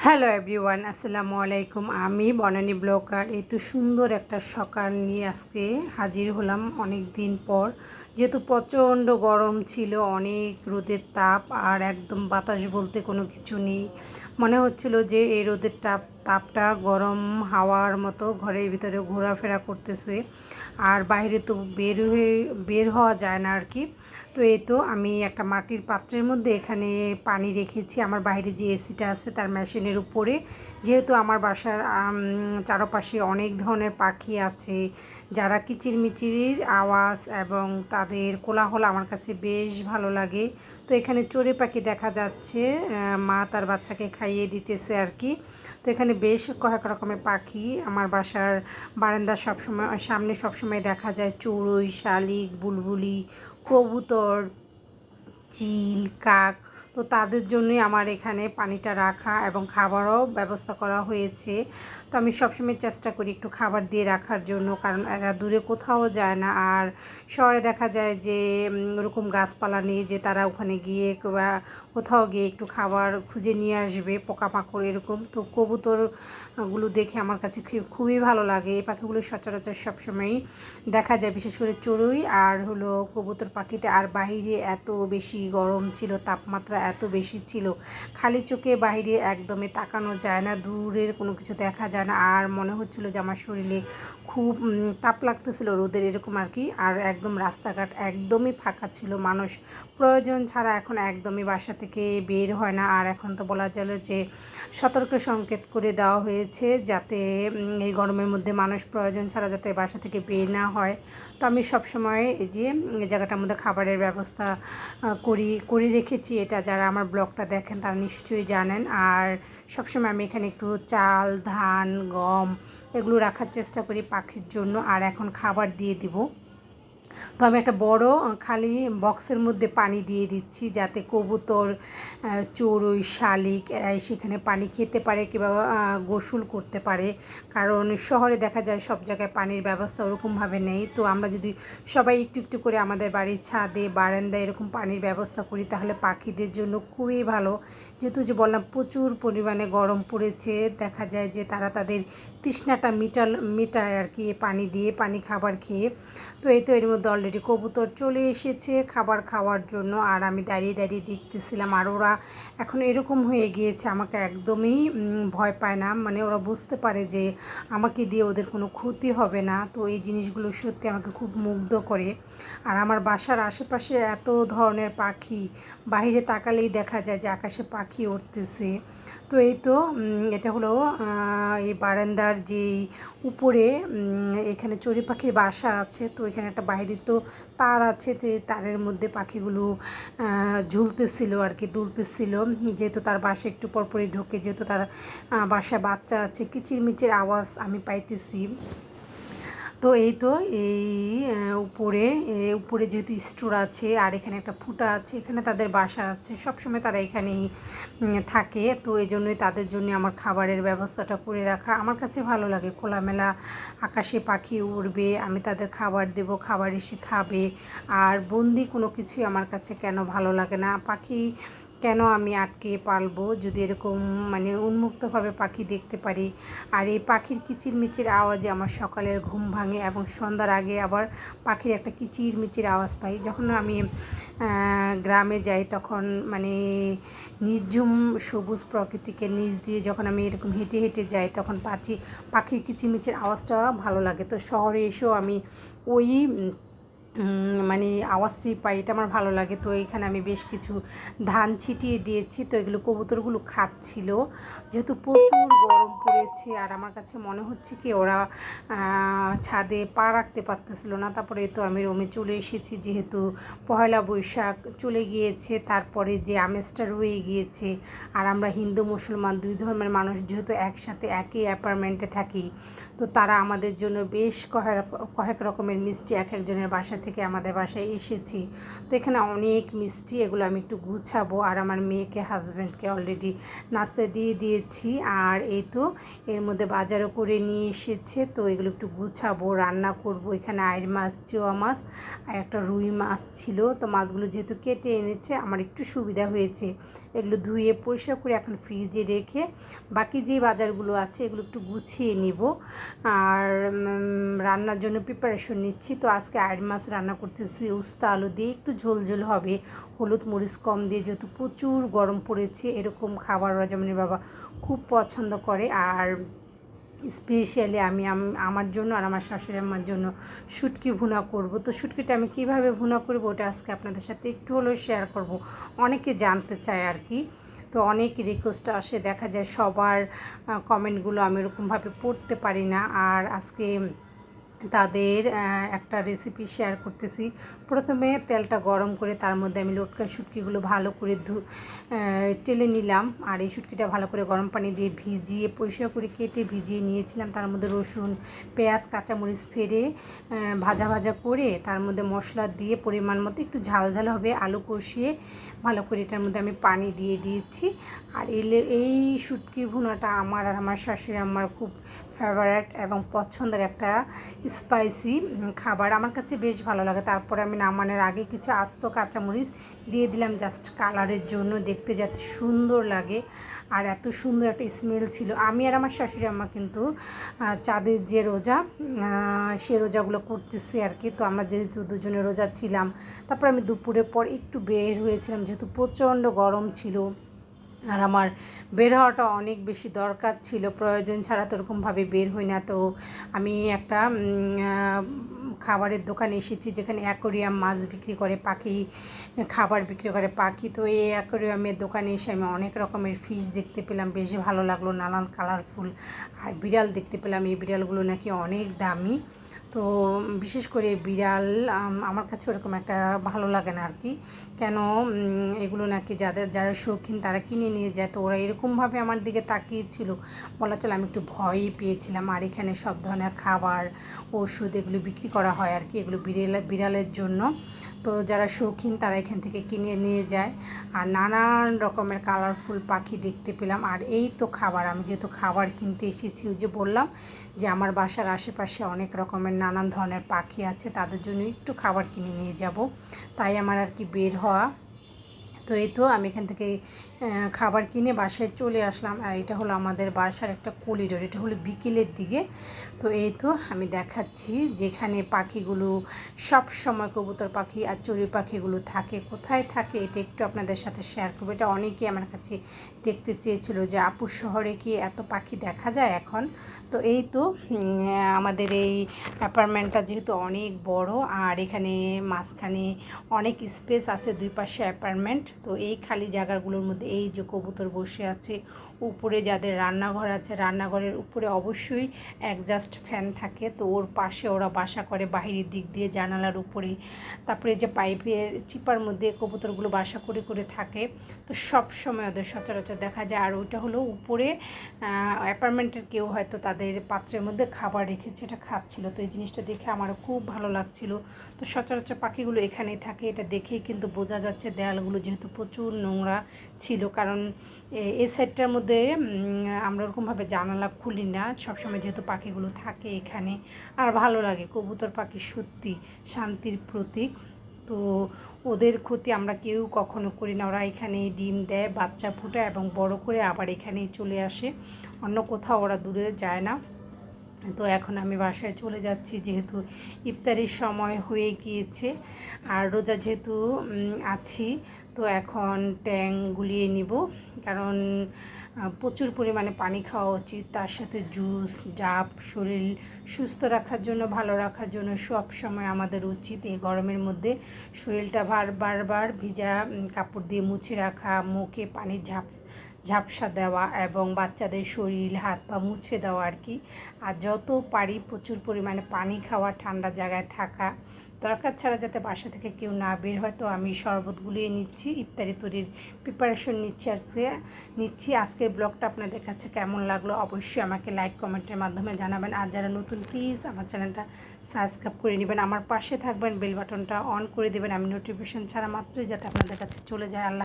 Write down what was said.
Hello everyone আসসালামু আলাইকুম। আমি বনানী ব্লকার। এই তো সুন্দর একটা সকাল নিয়ে আজকে হাজির হলাম অনেক দিন পর। যেহেতু প্রচণ্ড গরম ছিল, অনেক রোদের তাপ আর একদম বাতাস বলতে কোনো কিছু নেই। মনে হচ্ছিল যে এই রোদের তাপ, তাপটা গরম হাওয়ার মতো ঘরের ভিতরে ঘোরাফেরা করতেছে। আর বাইরে তো বের হয়ে, বের হওয়া যায় না আর কি। তো এই তো আমি একটা মাটির পাত্রের মধ্যে এখানে পানি রেখেছি। আমার বাইরে যে এসিটা আছে তার মেশিনের উপরে। যেহেতু আমার বাসার চারপাশে অনেক ধরনের পাখি আছে, যারা কিচিরমিচির আওয়াজ এবং তাদের কোলাহল আমার কাছে বেশ ভালো লাগে। তো এখানে চড়ে পাখি দেখা যাচ্ছে মা তার বাচ্চাকে খাইয়ে দিতেছে আর কি। তো এখানে বেশ কয়েক রকমের পাখি। আমার বাসার বারান্দার সবসময়, সামনে সবসময় দেখা যায় চড়ুই, শালিক, বুলবুলি কবুতর চিল কাক তো তাদের জন্যই আমার এখানে পানিটা রাখা এবং খাবারও ব্যবস্থা করা হয়েছে। তো আমি সবসময় চেষ্টা করি একটু খাবার দিয়ে রাখার জন্য, কারণ এরা দূরে কোথাও যায় না। আর শহরে দেখা যায় যে ওরকম গাছপালা নেই যে তারা ওখানে গিয়ে বা কোথাও গিয়ে একটু খাবার খুঁজে নিয়ে আসবে, পোকামাকড় এরকম। তো কবুতরগুলো দেখে আমার কাছে খুবই ভালো লাগে। এই পাখিগুলো সচরাচর সবসময়ই দেখা যায়, বিশেষ করে চড়ুই আর হলো কবুতর পাখিটা। আর বাহিরে এত বেশি গরম ছিল, তাপমাত্রা এত বেশি ছিল। খালি চোখে বাইরে একদমই তাকানো যায় না, দূরের কোনো কিছু দেখা যায় না। আর মনে হচ্ছিল যে আমার শরীরে খুব তাপ লাগতেছিল রোদের এরকম আর কি। আর একদম রাস্তাঘাট একদমই ফাঁকা ছিল মানুষ। প্রয়োজন ছাড়া এখন একদমই বাসা থেকে বের হয় না। আর এখন তো বলা যায় যে সতর্ক সংকেত করে দেওয়া হয়েছে যাতে এই গরমের মধ্যে মানুষ প্রয়োজন ছাড়া যাতে বাসা থেকে বের না হয়। তো আমি সবসময় এই যে জায়গাটার মধ্যে খাবারের ব্যবস্থা করি, করে রেখেছি এটা যারা আমার ব্লগটা দেখেন তারা নিশ্চয়ই জানেন। আর সবসময় আমি এখানে একটু চাল, ধান, গম এগুলো রাখার চেষ্টা করি পাখির জন্য। আর এখন খাবার দিয়ে দিব। তো আমি একটা বড়, খালি বক্সের মধ্যে পানি দিয়ে দিচ্ছি যাতে কবুতর চড়ুই, শালিক এরাই সেখানে পানি খেতে পারে কিংবা গোসল করতে পারে। কারণ শহরে দেখা যায় সব জায়গায় পানির ব্যবস্থা ওরকমভাবে নেই। তো আমরা যদি সবাই একটু একটু করে আমাদের বাড়ির ছাদে, বারান্দায় এরকম পানির ব্যবস্থা করি, তাহলে পাখিদের জন্য খুবই ভালো। যেহেতু যে বললাম, প্রচুর পরিমাণে গরম পড়েছে, দেখা যায় যে তারা তাদের তৃষ্ণাটা মিটাল, মেটায় আর কি, পানি দিয়ে, পানি খাবার খেয়ে। তো এই তো এর মধ্যে অলরেডি কবুতর চলে এসেছে, খাবার খাওয়ার জন্য। আর আমি দাঁড়িয়ে দাঁড়িয়ে দেখতেছিলাম, আর ওরা এখন এরকম হয়ে গিয়েছে, আমাকে একদমই ভয় পায় না। মানে ওরা বুঝতে পারে যে আমাকে দিয়ে ওদের কোনো ক্ষতি হবে না। তো এই জিনিসগুলো সত্যি আমাকে খুব মুগ্ধ করে। আর আমার বাসার আশেপাশে এত ধরনের পাখি বাহিরে তাকালেই দেখা যায় যে আকাশে পাখি উঠতেছে তো এই তো এটা হলো এই বারান্দার যেই উপরে এখানে চড়ি পাখির বাসা আছে, তো এখানে একটা বাইরে তো তার আছে, তো তারের মধ্যে পাখিগুলো ঝুলতেছিল আর কি, দুলতেছিল। যেহেতু তার বাসা একটু পরপরই ঢোকে, যেহেতু তার বাসায় বাচ্চা আছে, কিচিরমিচির আওয়াজ আমি পাইতেছি। তো এই তো, এই উপরে উপরে যেহেতু স্টোর আছে, আর এখানে একটা ফুটা আছে, এখানে তাদের বাসা আছে, সবসময় তারা এখানেই থাকে। তো এই জন্যই তাদের জন্য আমার খাবারের ব্যবস্থাটা করে রাখা। আমার কাছে ভালো লাগে, খোলামেলা আকাশে পাখি উড়বে, আমি তাদের খাবার দেব, খাবার এসে খাবে। আর বন্দি কোনো কিছুই আমার কাছে কেন ভালো লাগে না। পাখি কেন আমি আটকে পালবো যদি এরকম মানে উন্মুক্তভাবে পাখি দেখতে পারি। আর এই পাখির কিচিরমিচির আওয়াজে আমার সকালের ঘুম ভাঙে এবং সন্ধ্যার আগে আবার পাখির একটা কিচিরমিচির আওয়াজ পাই। যখন আমি গ্রামে যাই তখন মানে নির্ঝুম সবুজ প্রকৃতিকে নিচ দিয়ে যখন আমি এরকম হেঁটে হেঁটে যাই তখন পাখি, পাখির কিচিরমিচির আওয়াজটা ভালো লাগে। তো শহরে এসেও আমি ওই মানে আওয়াজটি পাই এটা আমার ভালো লাগে। তো এইখানে আমি বেশ কিছু ধান ছিটিয়ে দিয়েছি। তো এগুলো কবুতরগুলো খাচ্ছিল। যেহেতু প্রচুর গরম পড়েছে, আর আমার কাছে মনে হচ্ছে কি ওরা ছাদে পা রাখতে পারতেছিল না। তারপরে তো আমি রোমে চলে এসেছি, যেহেতু পয়লা বৈশাখ চলে গিয়েছে। তারপরে যে আমেজটা রয়ে গিয়েছে, আর আমরা হিন্দু, মুসলমান দুই ধর্মের মানুষ যেহেতু একসাথে একই অ্যাপার্টমেন্টে থাকি, তো তারা আমাদের জন্য বেশ কয়েক কয়েক রকমের মিষ্টি এক একজনের বাসা থেকে আমাদের বাসায় এসেছি। তো এখানে অনেক মিষ্টি, এগুলো আমি একটু গুছাবো। আর আমার মেয়েকে হাজব্যান্ডকে অলরেডি নাস্তা দিয়ে দিয়েছি। আর এই তো এর মধ্যে বাজারও করে নিয়ে এসেছে। তো এগুলো একটু গুছাবো, রান্না করব। এখানে আয়ের মাছ, চেওয়া মাছ আর একটা রুই মাছ ছিল। তো মাছগুলো যেহেতু কেটে এনেছে, আমার একটু সুবিধা হয়েছে। এগুলো ধুয়ে পরিষ্কার করে এখন ফ্রিজে রেখে বাকি যে বাজারগুলো আছে, এগুলো একটু গুছিয়ে নিব। আর রান্নার জন্য প্রিপারেশন নিচ্ছি। তো আজকে আয়ের মাছ রান্না করতেছি, উস্তা আলু দিয়ে একটু ঝোল ঝোল হবে। হলুদ মরিচ কম দিয়ে যেহেতু প্রচুর গরম পড়েছে, এরকম খাবার রাজামণির বাবা খুব পছন্দ করে। আর স্পেশালি আমি আমার জন্য আর আমার শাশুড়ি আমার জন্য শুটকি ভুনা করব। তো শুটকিটা আমি কীভাবে ভুনা করব ওটা আজকে আপনাদের সাথে একটু হলেও শেয়ার করব। অনেকে জানতে চায় আর কি। তো অনেক রিকোয়েস্ট আসে, দেখা যায় সবার কমেন্টগুলো আমি এরকমভাবে পড়তে পারি না। আর আজকে তাদের একটা রেসিপি শেয়ার করতেছি। প্রথমে তেলটা গরম করে তার মধ্যে আমি লটকা শুটকিগুলো ভালো করে ধু টেলে নিলাম। আর এই শুটকিটা ভালো করে গরম পানি দিয়ে ভিজিয়ে, পরিষ্কার করে কেটে ভিজিয়ে নিয়েছিলাম। তার মধ্যে রসুন, পেঁয়াজ, কাঁচামরিচ ফেরে ভাজা ভাজা করে তার মধ্যে মশলা দিয়ে পরিমাণ মতো একটু ঝাল ঝাল হবে, আলু কষিয়ে ভালো করে এটার মধ্যে আমি পানি দিয়ে দিয়েছি। আর এলে, এই শুটকি ভুনাটা আমার আর আমার শাশুড়ি আমার খুব ফেভারেট এবং পছন্দের একটা স্পাইসি খাবার। আমার কাছে বেশ ভালো লাগে। তারপরে আমি নামানোর আগে কিছু আস্ত কাঁচামরিচ দিয়ে দিলাম জাস্ট কালারের জন্য। দেখতে যাতে সুন্দর লাগে আর এত সুন্দর একটা স্মেল ছিল। আমি আর আমার শাশুড়ি আম্মা কিন্তু চাঁদের যে রোজা সে রোজাগুলো করতেছি আর কি। তো আমরা যেহেতু দুজনে রোজা ছিলাম, তারপর আমি দুপুরের পর একটু বের হয়েছিলাম। যেহেতু প্রচণ্ড গরম ছিল আর আমার বের হওয়াটা অনেক বেশি দরকার ছিল, প্রয়োজন ছাড়া তো ওরকমভাবে বের হই না। তো আমি একটা খাবারের দোকানে এসেছি যেখানে অ্যাকোরিয়াম মাছ বিক্রি করে, পাখি, খাবার বিক্রি করে পাখি। তো এই অ্যাকোরিয়ামের দোকানে এসে আমি অনেক রকমের ফিশ দেখতে পেলাম, বেশ ভালো লাগল, নানান কালারফুল আর বিড়াল দেখতে পেলাম। এই বিড়ালগুলো নাকি অনেক দামি। তো বিশেষ করে বিড়াল আমার কাছে ওরকম একটা ভালো লাগে না আর কি। কেন এগুলো নাকি যাদের, যারা শৌখিন তারা কিনে নিয়ে যায়। তো ওরা এরকমভাবে আমার দিকে তাকিয়েছিল। বলা চলে আমি একটু ভয়ই পেয়েছিলাম। আর এখানে সব ধরনের খাবার, ওষুধ এগুলো বিক্রি করা হয় আর কি, এগুলো বিড়াল, বিড়ালের জন্য। তো যারা শৌখিন তারা এখান থেকে কিনে নিয়ে যায়। আর নানান রকমের কালারফুল পাখি দেখতে পেলাম। আর এই তো খাবার, আমি যেহেতু খাবার কিনতে এসেছি, ওই যে বললাম যে আমার বাসার আশেপাশে অনেক রকমের নানান ধরনের পাখি আছে, তাদের জন্য একটু খাবার কিনে নিয়ে যাব। তাই আমার আর কি বের হওয়া তো এই তো আমি এখান থেকে খাবার কিনে বাসায় চলে আসলাম। আর এটা হলো আমাদের বাসার একটা কলিডোর, এটা হলো বিকেলের দিকে। তো এই তো আমি দেখাচ্ছি যেখানে পাখিগুলো, সব সময় কবুতর পাখি আর চড়ুই পাখিগুলো থাকে। কোথায় থাকে এটা একটু আপনাদের সাথে শেয়ার করব। এটা অনেকেই আমার কাছে দেখতে চেয়েছিল যে আপুর শহরে কি এত পাখি দেখা যায় এখন? তো এই তো আমাদের এই অ্যাপার্টমেন্টটা যেহেতু অনেক বড়, আর এখানে মাঝখানে অনেক স্পেস আছে দুই পাশে অ্যাপার্টমেন্ট। তো এই খালি জায়গাগুলোর মধ্যে এই যে কবুতর বসে আছে উপরে যাদের রান্নাঘর আছে, রান্নাঘরের উপরে অবশ্যই একজাস্ট ফ্যান থাকে। তো ওর পাশে ওরা বাসা করে, বাহিরের দিক দিয়ে জানালার উপরে। তারপরে যে পাইপের চিপার মধ্যে কবুতরগুলো বাসা করে করে থাকে। তো সব সময় ওদের সচরাচর দেখা যায়। আর ওইটা হলো উপরে অ্যাপার্টমেন্টের কেউ হয়তো তাদের পাত্রের মধ্যে খাবার রেখেছে, এটা খাচ্ছিল। তো এই জিনিসটা দেখে আমারও খুব ভালো লাগছিল। তো সচরাচর পাখিগুলো এখানেই থাকে। এটা দেখেই কিন্তু বোঝা যাচ্ছে দেয়ালগুলো যেহেতু প্রচুর নোংরা ছিল। কারণ এই সাইডটার মধ্যে আমরা ওরকমভাবে জানালা খুলি না। সবসময় যেহেতু পাখিগুলো থাকে এখানে, আর ভালো লাগে। কবুতর পাখি সত্যি শান্তির প্রতীক। তো ওদের ক্ষতি আমরা কেউ কখনো করি না। ওরা এখানে ডিম দেয়, বাচ্চা ফুটায় এবং বড় করে আবার এখানেই চলে আসে। অন্য কোথাও ওরা দূরে যায় না। তো এখন আমি বাসায় চলে যাচ্ছি, যেহেতু ইফতারির সময় হয়ে গিয়েছে। আর রোজা যেহেতু আছি, তো এখন ট্যাং গুলিয়ে নিব। কারণ প্রচুর পরিমাণে পানি খাওয়া উচিত। তার সাথে জুস, ডাব, শরীর সুস্থ রাখার জন্য, ভালো রাখার জন্য সব সময় আমাদের উচিত এই গরমের মধ্যে শরীরটা বার বারবার ভিজা কাপড় দিয়ে মুছে রাখা, মুখে পানির ঝাপ ঝাপসা দেওয়া এবং বাচ্চাদের শরীর, হাত পা মুছে দেওয়া আর কি। আর যত পারি প্রচুর পরিমাণে পানি খাওয়া, ঠান্ডা জায়গায় থাকা। দরকার ছাড়া যাতে বাসা থেকে কেউ না বের হয়, তো আমি শরবত গুলিয়ে নিচ্ছি, ইফতারি তৈরির প্রিপারেশন নিচ্ছি আজকে, নিচ্ছি। আজকের ব্লগটা আপনাদের কাছে কেমন লাগল অবশ্যই আমাকে লাইক কমেন্টের মাধ্যমে জানাবেন। আর যারা নতুন প্লিজ আমার চ্যানেলটা সাবস্ক্রাইব করে নেবেন। আমার পাশে থাকবেন বেল বাটনটা অন করে দেবেন। আমি নোটিফিকেশন ছাড়া মাত্রই যাতে আপনাদের কাছে চলে যায়। আল্লাহ